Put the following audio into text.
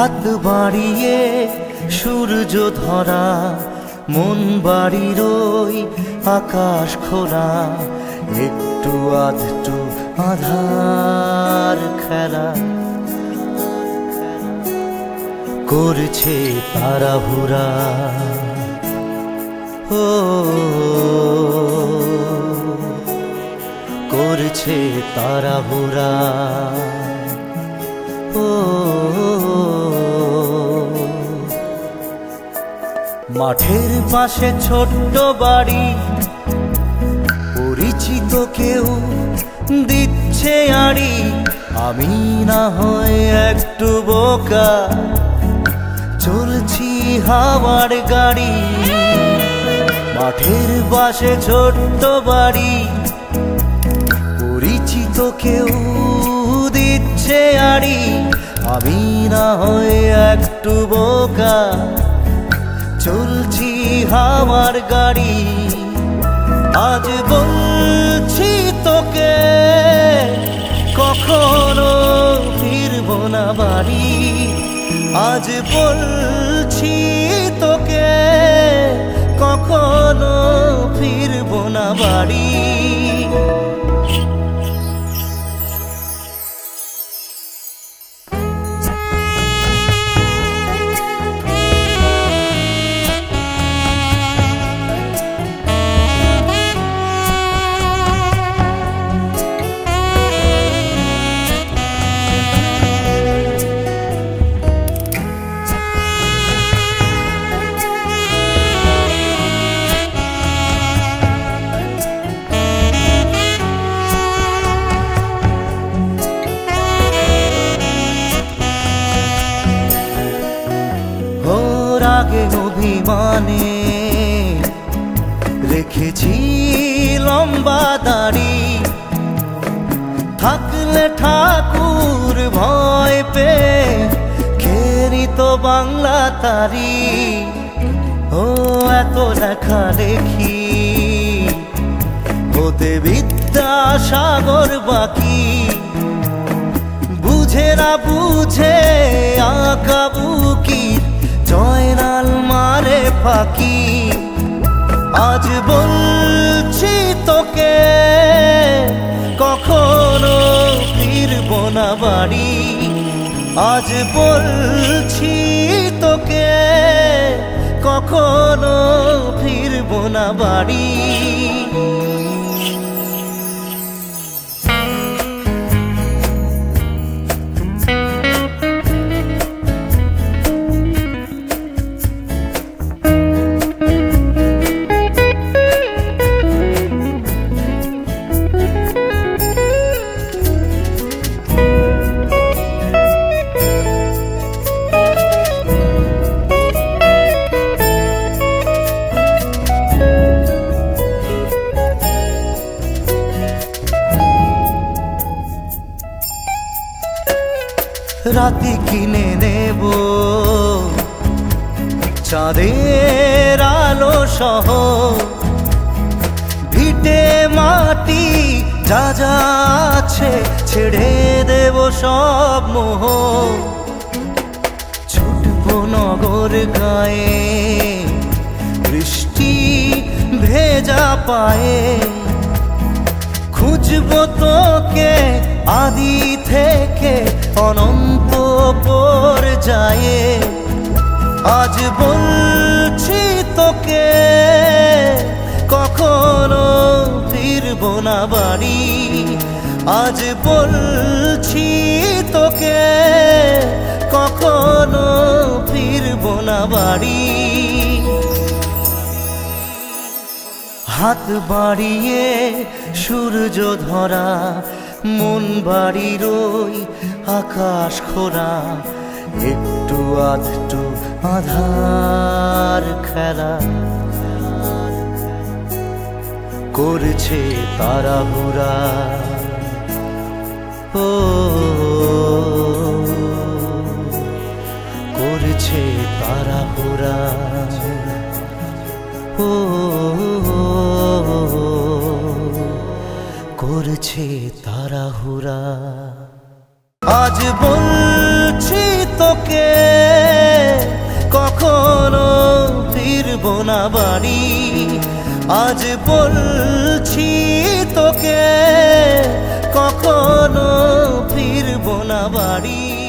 হাত বাড়িয়ে সূর্য ধরা, মন বাড়ির ওই আকাশ খোলা, একটু আধটু আধার খেলা। করছে তারাহুরা ও, করছে তারাহুরা ও মাঠের পাশে ছোট্ট বাড়ি। পরিচিত কেউ দিচ্ছে আড়ি। আমি না হয় একটু বোকা। চলছি হাওয়ার গাড়ি। মাঠের পাশে ছোট্ট বাড়ি। পরিচিত কেউ দিচ্ছে আড়ি। আমি না হয় একটু বোকা। চলছি হাওয়ার গাড়ি। আজ বলছি তোকে, কখনো ফিরব না বাড়ি। আজ বলছি তোকে, কখনো ফিরব না বাড়ি। অভিমানে রেখেছি লম্বা দাড়ি। থাকলে ঠাকুর ভয় পে খেরি তো বাংলা তারি। ও, এত লেখা লেখি হতে বিদ্যা সাগর বাকি। বুঝে না বুঝে ফাঁকি আজ বলছি তোকে, কখনো ফিরব না বাড়ি। আজ বলছি তোকে, কখনো ফিরব না বাড়ি। রাতি কিনে নেব। চাঁদের আলো সহ ভিটে মাটি যা যা আছে ছেড়ে দেব সব মোহ। ছুটব নগর গায়ে, বৃষ্টি ভেজা পায়ে। খুঁজবো তোকে আদি থেকে অনন্ত পর যায়, আজ বলছি তোকে, কখনো ফিরব না বাড়ি। আজ বলছি তোকে, কখনো ফিরব না বাড়ি। হাত বাড়িয়ে সূর্য ধরা মন বাড়ির ওই আকাশ খোরা একটু আধটু আধার খেলা। করছে তারা তারাহুরা ও করছে হুরা আজ বলছি তোকে, কখনো ফিরব না বাড়ি আজ বলছি তোকে, কখনো ফিরব না বাড়ি